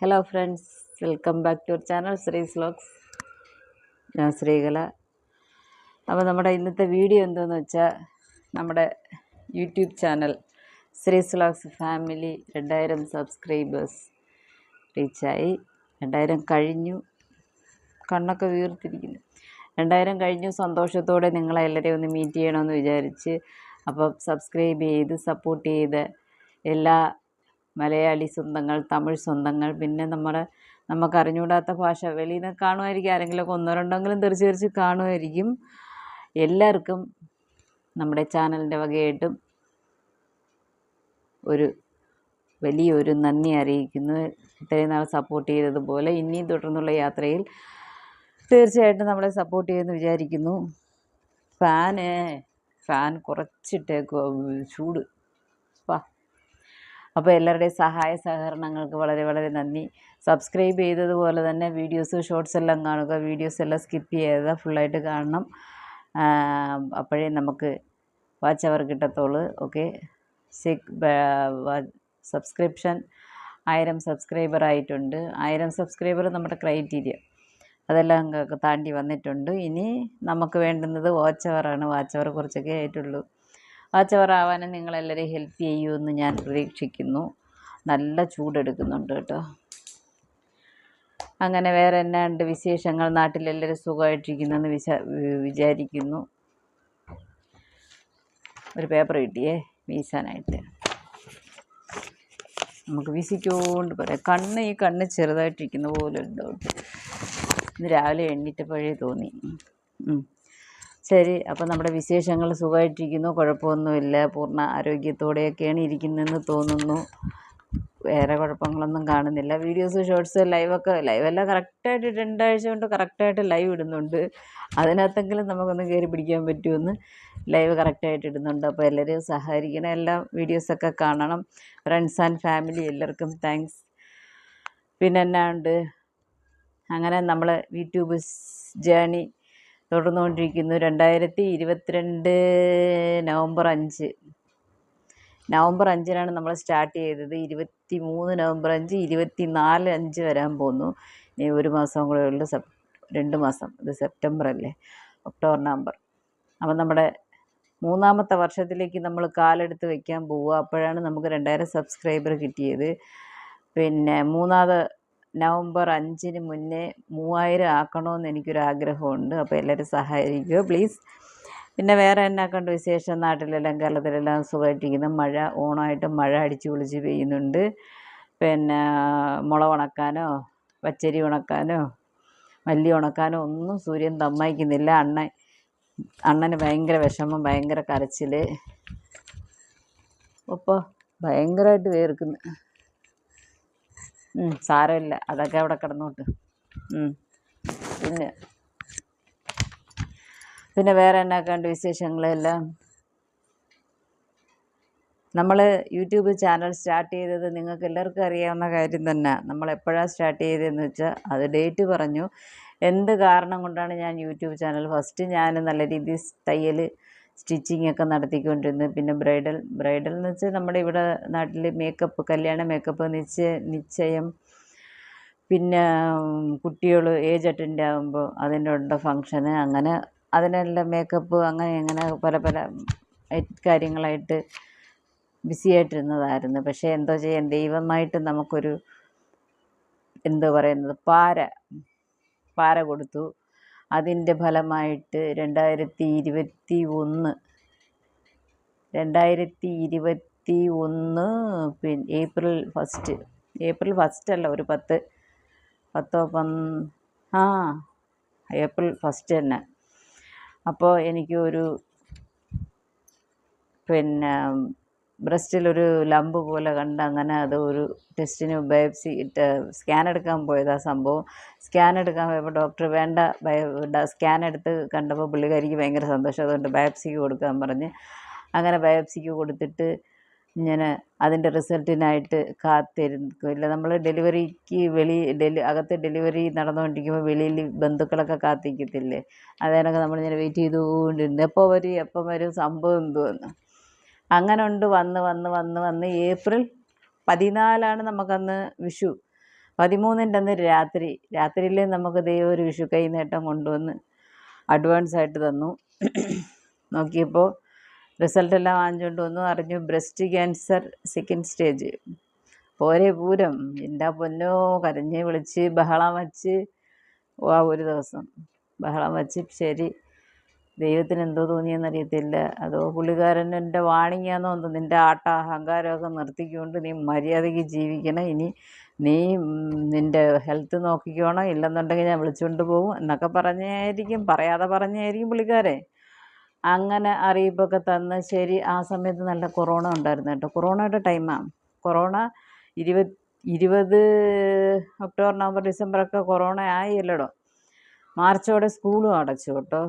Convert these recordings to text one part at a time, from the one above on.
Hello friends welcome back to our channel Sree സ്ലോക്സ് ഞാൻ ശ്രീകല. അപ്പോൾ നമ്മുടെ ഇന്നത്തെ വീഡിയോ എന്തെന്ന് വെച്ചാൽ നമ്മുടെ യൂട്യൂബ് ചാനൽ ശ്രീ സ്ലോക്സ് ഫാമിലി രണ്ടായിരം സബ്സ്ക്രൈബേഴ്സ് റീച്ചായി രണ്ടായിരം കഴിഞ്ഞു. കണ്ണൊക്കെ വീർത്തിരിക്കുന്നു. രണ്ടായിരം കഴിഞ്ഞു. സന്തോഷത്തോടെ നിങ്ങളെ എല്ലാവരെയും ഒന്ന് മീറ്റ് ചെയ്യണമെന്ന് വിചാരിച്ച് അപ്പോൾ സബ്സ്ക്രൈബ് ചെയ്ത് സപ്പോർട്ട് ചെയ്ത് എല്ലാ മലയാളി സ്വന്തങ്ങൾ തമിഴ് സ്വന്തങ്ങൾ പിന്നെ നമ്മുടെ നമുക്ക് അറിഞ്ഞുകൂടാത്ത ഭാഷ. വെളിയിൽ നിന്ന് കാണുമായിരിക്കും ആരെങ്കിലുമൊക്കെ ഒന്നോ രണ്ടെങ്കിലും തെറിച്ച് തെറിച്ച് കാണുമായിരിക്കും. എല്ലാവർക്കും നമ്മുടെ ചാനലിന്റെ വകയായിട്ടും ഒരു വലിയൊരു നന്ദി അറിയിക്കുന്നു. ഇത്രയും നാൾ സപ്പോർട്ട് ചെയ്തതുപോലെ ഇനിയും തുടർന്നുള്ള യാത്രയിൽ തീർച്ചയായിട്ടും നമ്മളെ സപ്പോർട്ട് ചെയ്യുമെന്ന് വിചാരിക്കുന്നു. ഫാന് ഫാൻ കുറച്ചിട്ടേക്കോ ചൂട്. വാ. അപ്പോൾ എല്ലാവരുടെയും സഹായ സഹകരണങ്ങൾക്ക് വളരെ വളരെ നന്ദി. സബ്സ്ക്രൈബ് ചെയ്തതുപോലെ തന്നെ വീഡിയോസ് ഷോർട്സ് എല്ലാം കാണുക. വീഡിയോസ് എല്ലാം സ്കിപ്പ് ചെയ്യാതെ ഫുള്ളായിട്ട് കാണണം. അപ്പോഴേ നമുക്ക് വാച്ച് അവർ കിട്ടത്തുള്ളൂ. ഓക്കെ? സിക് സബ്സ്ക്രിപ്ഷൻ ആയിരം സബ്സ്ക്രൈബർ ആയിട്ടുണ്ട്. ആയിരം സബ്സ്ക്രൈബർ നമ്മുടെ ക്രൈറ്റീരിയ. അതെല്ലാം താണ്ടി വന്നിട്ടുണ്ട്. ഇനി നമുക്ക് വേണ്ടുന്നത് വാച്ച് അവറാണ് വാച്ച് അവർ കുറച്ചൊക്കെ ആയിട്ടുള്ളൂ. വാച്ച് അവർ ആവാനും നിങ്ങളെല്ലാവരും ഹെൽപ്പ് ചെയ്യുമെന്ന് ഞാൻ പ്രതീക്ഷിക്കുന്നു. നല്ല ചൂടെടുക്കുന്നുണ്ട് കേട്ടോ. അങ്ങനെ വേറെ എന്നാ ഉണ്ട് വിശേഷങ്ങൾ? നാട്ടിലെല്ലാവരും സുഖമായിട്ടിരിക്കുന്നെന്ന് വിചാ വി- വിചാരിക്കുന്നു. ഒരു പേപ്പർ കിട്ടിയേ വീശാനായിട്ട്. നമുക്ക് വീശിക്കൊണ്ട് പറയാം. കണ്ണ് ഈ കണ്ണ് ചെറുതായിട്ടിരിക്കുന്ന പോലെ ഉണ്ടോ? ഇന്ന് രാവിലെ എണ്ണീറ്റപ്പോഴേ തോന്നി. ശരി അപ്പോൾ നമ്മുടെ വിശേഷങ്ങൾ സുഖമായിട്ടിരിക്കുന്നു. കുഴപ്പമൊന്നുമില്ല. പൂർണ ആരോഗ്യത്തോടെയൊക്കെയാണ് ഇരിക്കുന്നതെന്ന് തോന്നുന്നു. വേറെ കുഴപ്പങ്ങളൊന്നും കാണുന്നില്ല. വീഡിയോസ് ഷോർട്സ് ലൈവൊക്കെ ലൈവെല്ലാം കറക്റ്റായിട്ട് രണ്ടാഴ്ച കൊണ്ട് കറക്റ്റായിട്ട് ലൈവ് ഇടുന്നുണ്ട്. അതിനകത്തെങ്കിലും നമുക്കൊന്ന് കയറി പിടിക്കാൻ പറ്റുമെന്ന് ലൈവ് കറക്റ്റായിട്ട് ഇടുന്നുണ്ട്. അപ്പോൾ എല്ലാവരും സഹകരിക്കണം. എല്ലാ വീഡിയോസൊക്കെ കാണണം. ഫ്രണ്ട്സ് ആൻഡ് ഫാമിലി എല്ലാവർക്കും താങ്ക്സ്. പിന്നെ എന്നാ ഉണ്ട്? അങ്ങനെ നമ്മൾ യൂട്യൂബ് ജേണി തുടർന്നുകൊണ്ടിരിക്കുന്നു. രണ്ടായിരത്തി ഇരുപത്തിരണ്ട് നവംബർ അഞ്ച്. നവംബർ അഞ്ചിനാണ് നമ്മൾ സ്റ്റാർട്ട് ചെയ്തത്. ഇരുപത്തി മൂന്ന് നവംബർ അഞ്ച് ഇരുപത്തി നാല് അഞ്ച് വരാൻ പോകുന്നു. ഇനി ഒരു മാസം കൂടെ ഉള്ളു. സെപ് രണ്ട് മാസം. ഇത് സെപ്റ്റംബർ അല്ലേ? October November. അപ്പം നമ്മുടെ മൂന്നാമത്തെ വർഷത്തിലേക്ക് നമ്മൾ കാലെടുത്ത് വയ്ക്കാൻ പോവുക. അപ്പോഴാണ് നമുക്ക് രണ്ടായിരം സബ്സ്ക്രൈബർ കിട്ടിയത്. പിന്നെ മൂന്നാമത് നവംബർ അഞ്ചിന് മുന്നേ മൂവായിരം ആക്കണമെന്ന് എനിക്കൊരു ആഗ്രഹമുണ്ട് അപ്പോൾ എല്ലാവരും സഹായിക്കുക പ്ലീസ്. പിന്നെ വേറെ എന്നാ കണ്ട് വിശേഷം? നാട്ടിലെല്ലാം കേരളത്തിലെല്ലാം സുഖമായിട്ടിരിക്കുന്നു മഴ ഓണമായിട്ട് മഴ അടിച്ചു പൊളിച്ച് പെയ്യുന്നുണ്ട്. പിന്നെ മുള ഉണക്കാനോ പച്ചരി ഉണക്കാനോ മല്ലി ഉണക്കാനോ ഒന്നും സൂര്യൻ തമ്മയിക്കുന്നില്ല അണ്ണൻ അണ്ണന് ഭയങ്കര വിഷമം ഭയങ്കര കരച്ചിൽ ഒപ്പം ഭയങ്കരമായിട്ട് വേർക്കുന്നു. സാരമില്ല. അതൊക്കെ അവിടെ കിടന്നോട്ട്. പിന്നെ പിന്നെ വേറെ എന്നാക്കാണ്ട് വിശേഷങ്ങളെല്ലാം നമ്മൾ യൂട്യൂബ് ചാനൽ സ്റ്റാർട്ട് ചെയ്തത് നിങ്ങൾക്ക് എല്ലാവർക്കും അറിയാവുന്ന കാര്യം തന്നെ. നമ്മൾ എപ്പോഴാണ് സ്റ്റാർട്ട് ചെയ്തതെന്ന് വെച്ചാൽ അത് ഡേറ്റ് പറഞ്ഞു. എന്ത് കാരണം കൊണ്ടാണ് ഞാൻ യൂട്യൂബ് ചാനൽ? ഫസ്റ്റ് ഞാൻ നല്ല രീതിയിൽ തയ്യൽ സ്റ്റിച്ചിങ് ഒക്കെ നടത്തിക്കൊണ്ടിരുന്നു. പിന്നെ ബ്രൈഡൽ ബ്രൈഡൽ എന്ന് വെച്ചാൽ നമ്മുടെ ഇവിടെ നാട്ടിൽ മേക്കപ്പ് കല്യാണ മേക്കപ്പ് നിശ്ചയ നിശ്ചയം. പിന്നെ കുട്ടികൾ ഏജ് അറ്റൻഡ് ആകുമ്പോൾ അതിനുള്ള ഫങ്ഷന് അങ്ങനെ അതിനെല്ലാം മേക്കപ്പ് അങ്ങനെ അങ്ങനെ പല പല കാര്യങ്ങളായിട്ട് ബിസി ആയിട്ടിരുന്നതായിരുന്നു. പക്ഷേ എന്തോ ചെയ്യാൻ ദൈവമായിട്ട് നമുക്കൊരു എന്തോ പറയുന്നത് പാര പാര കൊടുത്തു. അതിന്റെ ഫലമായിട്ട് രണ്ടായിരത്തി ഇരുപത്തി ഒന്ന് രണ്ടായിരത്തി ഇരുപത്തി ഒന്ന് പിന്നെ ഏപ്രിൽ ഫസ്റ്റ് ഏപ്രിൽ ഫസ്റ്റ് അല്ല ഒരു പത്ത് പത്തോ പന് ആ ഏപ്രിൽ ഫസ്റ്റ് തന്നെ. അപ്പോൾ എനിക്ക് ഒരു പിന്നെ ബ്രസ്റ്റിലൊരു ലംബ് പോലെ കണ്ട് അങ്ങനെ അത് ഒരു ടെസ്റ്റിന് ബയോപ്സി സ്കാൻ എടുക്കാൻ പോയതാ സംഭവം. സ്കാൻ എടുക്കാൻ പോയപ്പോൾ ഡോക്ടർ വേണ്ട ബയോ സ്കാൻ എടുത്ത് കണ്ടപ്പോൾ പുള്ളിക്കാരിക്ക് ഭയങ്കര സന്തോഷം. അതുകൊണ്ട് ബയോപ്സിക്ക് കൊടുക്കാൻ പറഞ്ഞ്. അങ്ങനെ ബയോപ്സിക്ക് കൊടുത്തിട്ട് ഇങ്ങനെ അതിന്റെ റിസൾട്ടിനായിട്ട് കാത്തിരിക്കും ഇല്ല നമ്മൾ ഡെലിവറിക്ക് വെളി ഡെലി അകത്ത് ഡെലിവറി നടന്നുകൊണ്ടിരിക്കുമ്പോൾ വെളിയിൽ ബന്ധുക്കളൊക്കെ കാത്തിരിക്കത്തില്ലേ? അതിനൊക്കെ നമ്മളിങ്ങനെ വെയിറ്റ് ചെയ്തുകൊണ്ടിരുന്നു. എപ്പോൾ വരും? എപ്പം വരും? സംഭവം എന്തുവെന്ന്? അങ്ങനെ ഉണ്ട് വന്ന് വന്ന് വന്ന് വന്ന്. ഏപ്രിൽ പതിനാലാണ് നമുക്കന്ന് വിഷു. പതിമൂന്നിന്റെ അന്ന് രാത്രി. രാത്രിയിൽ നമുക്ക് ദൈവം ഒരു വിഷു കൈനേട്ടം കൊണ്ടുവന്ന് അഡ്വാൻസ് ആയിട്ട് തന്നു. നോക്കിയപ്പോൾ റിസൾട്ട് എല്ലാം വാങ്ങിച്ചുകൊണ്ട് വന്നു. അറിഞ്ഞു ബ്രസ്റ്റ് ക്യാൻസർ സെക്കൻഡ് സ്റ്റേജ്. പോരെ പൂരം. എന്റെ പൊന്നോ? കരഞ്ഞ് വിളിച്ച് ബഹളം വച്ച്. ആ ഒരു ദിവസം. ബഹളം വച്ച് ശരി. ദൈവത്തിന് എന്തോ തോന്നിയെന്നറിയത്തില്ല. അതോ പുള്ളിക്കാരൻ വാണിങ്ങാന്നോ എന്തോ നിന്റെ ആട്ട അഹങ്കാരമൊക്കെ നിർത്തിക്കൊണ്ട് നീ മര്യാദയ്ക്ക് ജീവിക്കണം. ഇനി നീ നിന്റെ ഹെൽത്ത് നോക്കിക്കോണം. ഇല്ലെന്നുണ്ടെങ്കിൽ ഞാൻ വിളിച്ചുകൊണ്ട് പോകും എന്നൊക്കെ പറഞ്ഞായിരിക്കും. പറയാതെ പറഞ്ഞായിരിക്കും പുള്ളിക്കാരെ. അങ്ങനെ അറിയിപ്പൊക്കെ തന്ന് ശരി ആ സമയത്ത് നല്ല കൊറോണ ഉണ്ടായിരുന്നു കേട്ടോ. കൊറോണയുടെ ടൈമാണ് കൊറോണ ഇരുപത് ഇരുപത് ഒക്ടോബർ നവംബർ ഡിസംബർ ഡിസംബറൊക്കെ കൊറോണ ആയില്ലടോ. മാർച്ചോടെ സ്കൂളും അടച്ചു കേട്ടോ.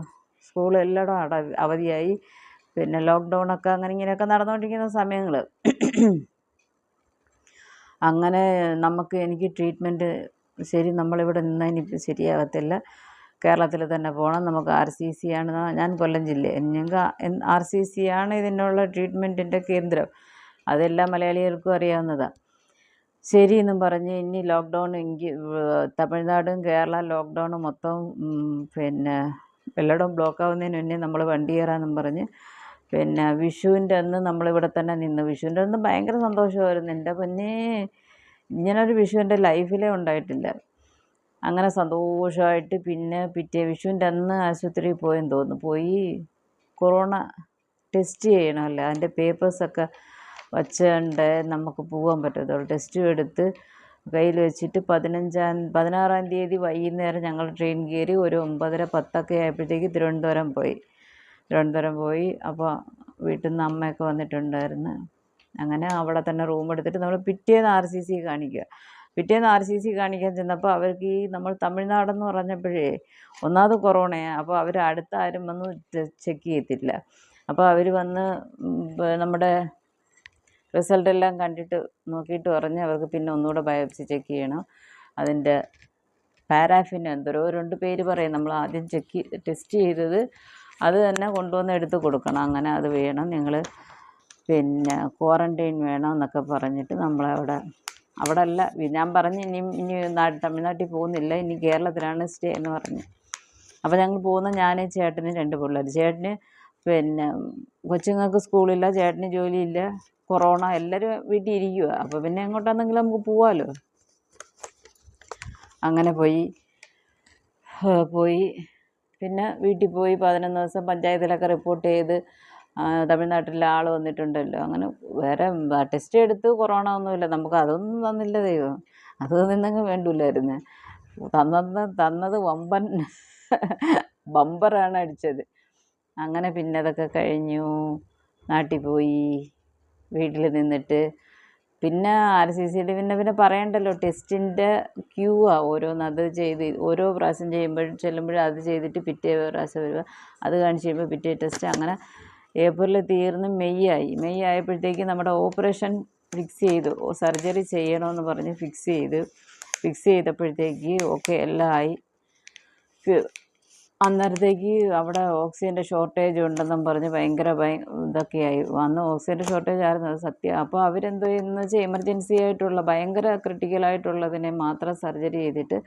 സ്കൂൾ എല്ലായിടും അട അവധിയായി. പിന്നെ ലോക്ക്ഡൗണൊക്കെ അങ്ങനെ ഇങ്ങനെയൊക്കെ നടന്നുകൊണ്ടിരിക്കുന്ന സമയങ്ങൾ അങ്ങനെ നമുക്ക് എനിക്ക് ട്രീറ്റ്മെന്റ് ശരി നമ്മളിവിടെ നിന്നാൽ ഇനി ശരിയാകത്തില്ല. കേരളത്തിൽ തന്നെ പോകണം നമുക്ക് ആർ സി സി ആണ്. ഞാൻ കൊല്ലം ജില്ല. ഞങ്ങൾക്ക് ആർ സി സി ആണ് ഇതിനുള്ള ട്രീറ്റ്മെന്റിന്റെ കേന്ദ്രം. അതെല്ലാം മലയാളികൾക്കും അറിയാവുന്നതാണ് ശരി എന്നും പറഞ്ഞ് ഇനി ലോക്ക്ഡൗൺ എങ്കിൽ തമിഴ്നാടും കേരള ലോക്ക്ഡൗൺ മൊത്തം പിന്നെ എല്ലായിടവും ബ്ലോക്ക് ആവുന്നതിന് മുന്നേ നമ്മൾ വണ്ടി കയറാമെന്നും പറഞ്ഞ് പിന്നെ വിഷുവിന്റെ അന്ന് നമ്മളിവിടെ തന്നെ നിന്ന്. വിഷുവിന്റെ അന്ന് ഭയങ്കര സന്തോഷമായിരുന്നു. എന്റെ പൊന്നേ ഇങ്ങനൊരു വിഷു എന്റെ ലൈഫിലേ ഉണ്ടായിട്ടില്ല. അങ്ങനെ സന്തോഷമായിട്ട് പിന്നെ പിറ്റേ വിഷുവിന്റെ അന്ന് ആശുപത്രിയിൽ പോയെന്ന് തോന്നുന്നു. പോയി കൊറോണ ടെസ്റ്റ് ചെയ്യണമല്ലോ. അതിന്റെ പേപ്പേഴ്സൊക്കെ വച്ചുകൊണ്ട് നമുക്ക് പോകാൻ പറ്റത്തുള്ളൂ. ടെസ്റ്റും എടുത്ത് കയ്യിൽ വെച്ചിട്ട് പതിനഞ്ചാം പതിനാറാം തീയതി വൈകുന്നേരം ഞങ്ങൾ ട്രെയിൻ കയറി ഒരു ഒമ്പതര പത്തൊക്കെ ആയപ്പോഴത്തേക്ക് തിരുവനന്തപുരം പോയി. തിരുവനന്തപുരം പോയി. അപ്പോൾ വീട്ടിൽ നിന്ന് അമ്മയൊക്കെ വന്നിട്ടുണ്ടായിരുന്നു. അങ്ങനെ അവിടെ തന്നെ റൂം എടുത്തിട്ട് നമ്മൾ പിറ്റേന്ന് ആർ സി സി കാണിക്കുക. പിറ്റേന്ന് ആർ സി സി കാണിക്കാൻ ചെന്നപ്പോൾ അവർക്ക് ഈ നമ്മൾ തമിഴ്നാടെന്ന് പറഞ്ഞപ്പോഴേ ഒന്നാമത് കൊറോണയാണ് അപ്പോൾ അവർ അടുത്ത ആരും വന്ന് ചെക്ക് ചെയ്യത്തില്ല. അപ്പോൾ അവർ വന്ന് നമ്മുടെ റിസൾട്ട് എല്ലാം കണ്ടിട്ട് നോക്കിയിട്ട് പറഞ്ഞ് അവർക്ക് പിന്നെ ഒന്നുകൂടെ ബയോപ്സി ചെക്ക് ചെയ്യണം. അതിന്റെ പാരാഫിൻ എന്തോരോ രണ്ട് പേര് പറയും. നമ്മൾ ആദ്യം ചെക്ക് ടെസ്റ്റ് ചെയ്തത് അത് തന്നെ കൊണ്ടുവന്ന് എടുത്ത് കൊടുക്കണം. അങ്ങനെ അത് വേണം. നിങ്ങൾ പിന്നെ ക്വാറന്റൈൻ വേണം എന്നൊക്കെ പറഞ്ഞിട്ട് നമ്മളവിടെ അവിടെ അല്ല ഞാൻ പറഞ്ഞ് ഇനി ഇനി നാട് തമിഴ്നാട്ടിൽ പോകുന്നില്ല. ഇനി കേരളത്തിലാണ് സ്റ്റേ എന്ന് പറഞ്ഞു. അപ്പോൾ ഞങ്ങൾ പോകുന്ന ഞാൻ ചേട്ടന് രണ്ട് പിള്ളേർ ചേട്ടന് പിന്നെ കൊച്ചുങ്ങൾക്ക് സ്കൂളില്ല ചേട്ടന് ജോലിയില്ല കൊറോണ എല്ലാവരും വീട്ടിൽ ഇരിക്കുക അപ്പോൾ പിന്നെ എങ്ങോട്ടാണെന്നെങ്കിലും നമുക്ക് പോവാമല്ലോ അങ്ങനെ പോയി. പോയി. പിന്നെ വീട്ടിൽ പോയി പതിനൊന്ന് ദിവസം പഞ്ചായത്തിലൊക്കെ റിപ്പോർട്ട് ചെയ്ത് തമിഴ്നാട്ടിലെ ആൾ വന്നിട്ടുണ്ടല്ലോ. അങ്ങനെ വേറെ ടെസ്റ്റ് എടുത്ത് കൊറോണ ഒന്നുമില്ല. നമുക്ക് അതൊന്നും തന്നില്ല ദൈവം. അത് നിന്നങ്ങ് വേണ്ടില്ലായിരുന്നു. തന്നത് തന്നത് വമ്പൻ ബമ്പറാണ് അടിച്ചത്. അങ്ങനെ പിന്നെ അതൊക്കെ കഴിഞ്ഞു. നാട്ടിൽ പോയി വീട്ടിൽ നിന്നിട്ട്. പിന്നെ ആർ സി സിയിൽ പിന്നെ പിന്നെ പറയണ്ടല്ലോ ടെസ്റ്റിന്റെ ക്യൂ ആ ഓരോന്ന് അത് ചെയ്ത് ഓരോ പ്രാവശ്യം ചെയ്യുമ്പോഴും ചെല്ലുമ്പോഴും അത് ചെയ്തിട്ട് പിറ്റേ പ്രാവശ്യം വരിക. അത് കാണിച്ച് കഴിയുമ്പോൾ പിറ്റേ ടെസ്റ്റ് അങ്ങനെ ഏപ്രിൽ തീർന്ന് മെയ് ആയി. മെയ് ആയപ്പോഴത്തേക്ക് നമ്മുടെ ഓപ്പറേഷൻ ഫിക്സ് ചെയ്തു. സർജറി ചെയ്യണമെന്ന് പറഞ്ഞ് ഫിക്സ് ചെയ്ത്. ഫിക്സ് ചെയ്തപ്പോഴത്തേക്ക് ഓക്കെ എല്ലാം ആയി. അന്നേരത്തേക്ക് അവിടെ ഓക്സിജന്റെ ഷോർട്ടേജ് ഉണ്ടെന്നും പറഞ്ഞ് ഭയങ്കര ഭയ ഇതൊക്കെയായി. അന്ന് ഓക്സിജന്റെ ഷോർട്ടേജ് ആയിരുന്നു അത് സത്യം. അപ്പോൾ അവരെന്തോ എന്ന് വെച്ചാൽ എമർജൻസി ആയിട്ടുള്ള ഭയങ്കര ക്രിട്ടിക്കലായിട്ടുള്ളതിനെ മാത്രം സർജറി ചെയ്തിട്ട്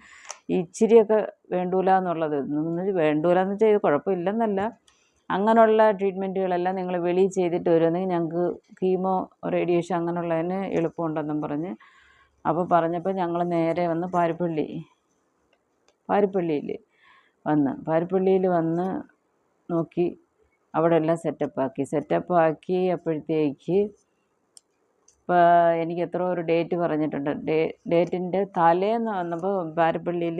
ഇച്ചിരിയൊക്കെ വേണ്ടൂല എന്നുള്ളത്. എന്ന് വേണ്ടൂല എന്ന് വെച്ചാൽ ഇത് കുഴപ്പമില്ലെന്നല്ല. അങ്ങനെയുള്ള ട്രീറ്റ്മെന്റുകളെല്ലാം നിങ്ങൾ വെളിയിൽ ചെയ്തിട്ട് വരുമെന്നെങ്കിൽ ഞങ്ങൾക്ക് കീമോ റേഡിയേഷൻ അങ്ങനെയുള്ളതിന് എളുപ്പമുണ്ടെന്നും പറഞ്ഞ് അപ്പോൾ പറഞ്ഞപ്പോൾ ഞങ്ങൾ നേരെ വന്ന് പാരിപ്പള്ളി പാരിപ്പള്ളിയിൽ വന്ന്. പാരിപ്പള്ളിയിൽ വന്ന് നോക്കി അവിടെ എല്ലാം സെറ്റപ്പാക്കി. സെറ്റപ്പാക്കി അപ്പോഴത്തേക്ക് ഇപ്പോൾ എനിക്ക് എത്ര ഒരു ഡേറ്റ് പറഞ്ഞിട്ടുണ്ട്. ഡേ ഡേറ്റിന്റെ തലേന്ന് വന്നപ്പോൾ പാരിപ്പള്ളിയിൽ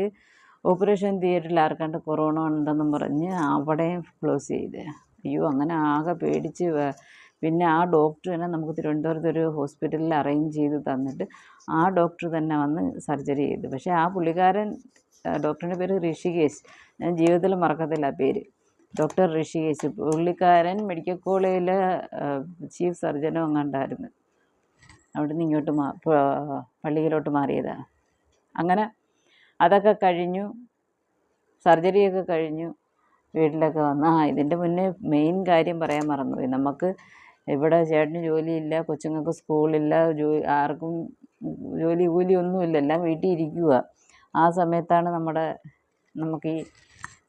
ഓപ്പറേഷൻ തിയേറ്ററിൽ ആർക്കാണ്ട് കൊറോണ ഉണ്ടെന്നും പറഞ്ഞ് അവിടെയും ക്ലോസ് ചെയ്ത്. അയ്യോ അങ്ങനെ ആകെ പേടിച്ച് പിന്നെ ആ ഡോക്ടർ തന്നെ നമുക്ക് തിരുവനന്തപുരത്ത് ഒരു ഹോസ്പിറ്റലിൽ അറേഞ്ച് ചെയ്ത് തന്നിട്ട് ആ ഡോക്ടർ തന്നെ വന്ന് സർജറി ചെയ്തു. പക്ഷേ ആ പുള്ളിക്കാരൻ ഡോക്ടറിന്റെ പേര് ഋഷികേശ്. ഞാൻ ജീവിതത്തിൽ മറക്കത്തില്ല ആ പേര്. ഡോക്ടർ ഋഷികേശ് പുള്ളിക്കാരൻ മെഡിക്കൽ കോളേജിലെ ചീഫ് സർജനും അങ്ങാണ്ടായിരുന്നു നിന്ന് ഇങ്ങോട്ട് മാ പള്ളിയിലോട്ട് മാറിയതാണ് അങ്ങനെ അതൊക്കെ കഴിഞ്ഞു. സർജറിയൊക്കെ കഴിഞ്ഞു. വീട്ടിലൊക്കെ വന്ന് ആ ഇതിന്റെ മുന്നേ മെയിൻ കാര്യം പറയാൻ മറന്നുപോയി. നമുക്ക് ഇവിടെ ചേട്ടന് ജോലിയില്ല കൊച്ചുങ്ങൾക്ക് സ്കൂളില്ല ജോ ആർക്കും ജോലി കൂലി ഒന്നുമില്ല. എല്ലാം വീട്ടിൽ ഇരിക്കുക ആ സമയത്താണ് നമ്മുടെ നമുക്ക് ഈ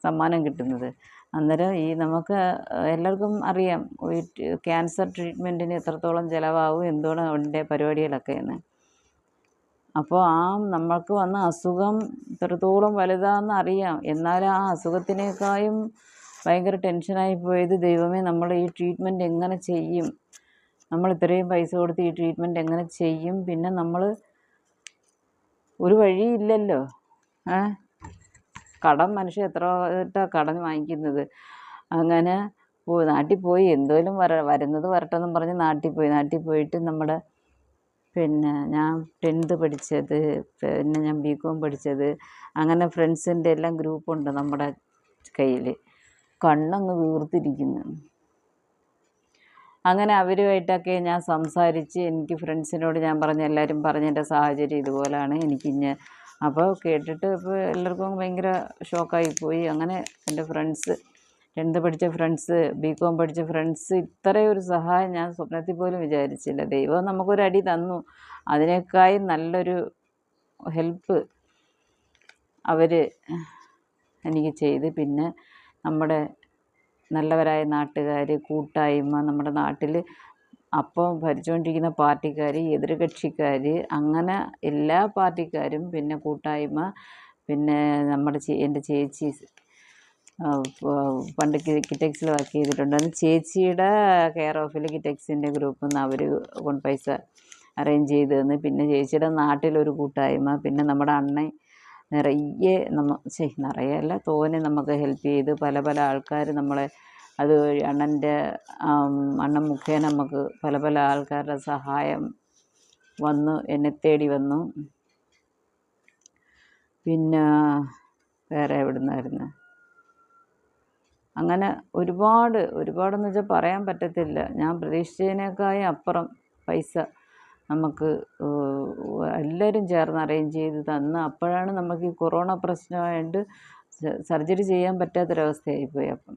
സമ്മാനം കിട്ടുന്നത്. അന്നേരം ഈ നമുക്ക് എല്ലാവർക്കും അറിയാം ക്യാൻസർ ട്രീറ്റ്മെന്റിന് എത്രത്തോളം ചിലവാകും എന്തുകൊണ്ട് അതിന്റെ പരിപാടികളൊക്കെ എന്ന്. അപ്പോൾ ആ നമ്മൾക്ക് വന്ന അസുഖം എത്രത്തോളം വലുതാണെന്ന് അറിയാം. എന്നാൽ ആ അസുഖത്തിനേക്കാളും ഭയങ്കര ടെൻഷനായി പോയത് ദൈവമേ നമ്മൾ ഈ ട്രീറ്റ്മെന്റ് എങ്ങനെ ചെയ്യും? നമ്മൾ ഇത്രയും പൈസ കൊടുത്ത് ഈ ട്രീറ്റ്മെന്റ് എങ്ങനെ ചെയ്യും? പിന്നെ നമ്മൾ ഒരു വഴിയില്ലല്ലോ. കടം മനുഷ്യൻ എത്ര കടം വാങ്ങിക്കുന്നത്. അങ്ങനെ പോയി നാട്ടിൽ പോയി എന്തോലും വര വരുന്നത് വരട്ടെന്നും പറഞ്ഞ് നാട്ടിൽ പോയി. നാട്ടിൽ പോയിട്ട് നമ്മുടെ പിന്നെ ഞാൻ ടെൻത്ത് പഠിച്ചത് പിന്നെ ഞാൻ ബി കോം പഠിച്ചത്. അങ്ങനെ ഫ്രണ്ട്സിന്റെ എല്ലാം ഗ്രൂപ്പുണ്ട് നമ്മുടെ കയ്യിൽ കണ്ണങ്ങ് വീർത്തിരിക്കുന്നു. അങ്ങനെ അവരുമായിട്ടൊക്കെ ഞാൻ സംസാരിച്ച് എനിക്ക് ഫ്രണ്ട്സിനോട് ഞാൻ പറഞ്ഞു എല്ലാവരും പറഞ്ഞ എന്റെ സാഹചര്യം ഇതുപോലെയാണ് എനിക്കിഞ്ഞ് അപ്പോൾ കേട്ടിട്ട് ഇപ്പോൾ എല്ലാവർക്കും ഭയങ്കര ഷോക്കായി പോയി അങ്ങനെ എന്റെ ഫ്രണ്ട്സ് ടെൻത്ത് പഠിച്ച ഫ്രണ്ട്സ് ബി കോം പഠിച്ച ഫ്രണ്ട്സ് ഇത്രയും ഒരു സഹായം ഞാൻ സ്വപ്നത്തിൽ പോലും വിചാരിച്ചില്ല. ദൈവം നമുക്കൊരു അടി തന്നു. അതിനേക്കായി നല്ലൊരു ഹെൽപ്പ് അവർ എനിക്ക് ചെയ്ത്. പിന്നെ നമ്മുടെ നല്ലവരായ നാട്ടുകാർ കൂട്ടായ്മ നമ്മുടെ നാട്ടിൽ അപ്പോൾ ഭരിച്ചുകൊണ്ടിരിക്കുന്ന പാർട്ടിക്കാർ എതിർകക്ഷിക്കാർ അങ്ങനെ എല്ലാ പാർട്ടിക്കാരും പിന്നെ കൂട്ടായ്മ പിന്നെ നമ്മുടെ എന്റെ ചേച്ചി പണ്ട് കിറ്റക്സിൽ വർക്ക് ചെയ്തിട്ടുണ്ട്. അത് ചേച്ചിയുടെ കെയർ ഓഫിൽ കിറ്റക്സിന്റെ ഗ്രൂപ്പിൽ നിന്ന് അവർ കൊണ്ട് പൈസ അറേഞ്ച് ചെയ്ത് തന്ന്. പിന്നെ ചേച്ചിയുടെ നാട്ടിലൊരു കൂട്ടായ്മ. പിന്നെ നമ്മുടെ അണ്ണൻ നിറയെ നമ്മ ശരി നിറയെ അല്ല തോനെ നമുക്ക് ഹെൽപ്പ് ചെയ്ത് പല പല ആൾക്കാർ നമ്മളെ അത് അണ്ണന്റെ അണ്ണൻ മുഖേന നമുക്ക് പല പല ആൾക്കാരുടെ സഹായം വന്നു എന്നെ തേടി വന്നു. പിന്നെ വേറെ എവിടെ നിന്നായിരുന്നു അങ്ങനെ ഒരുപാട് ഒരുപാടെന്ന് വെച്ചാൽ പറയാൻ പറ്റത്തില്ല. ഞാൻ പ്രതീക്ഷിച്ചതിനേക്കാളും അപ്പുറം പൈസ നമുക്ക് എല്ലാവരും ചേർന്ന് അറേഞ്ച് ചെയ്ത് തന്ന്. അപ്പോഴാണ് നമുക്ക് ഈ കൊറോണ പ്രശ്നമായിട്ട് സർജറി ചെയ്യാൻ പറ്റാത്തൊരവസ്ഥയായിപ്പോയി അപ്പം.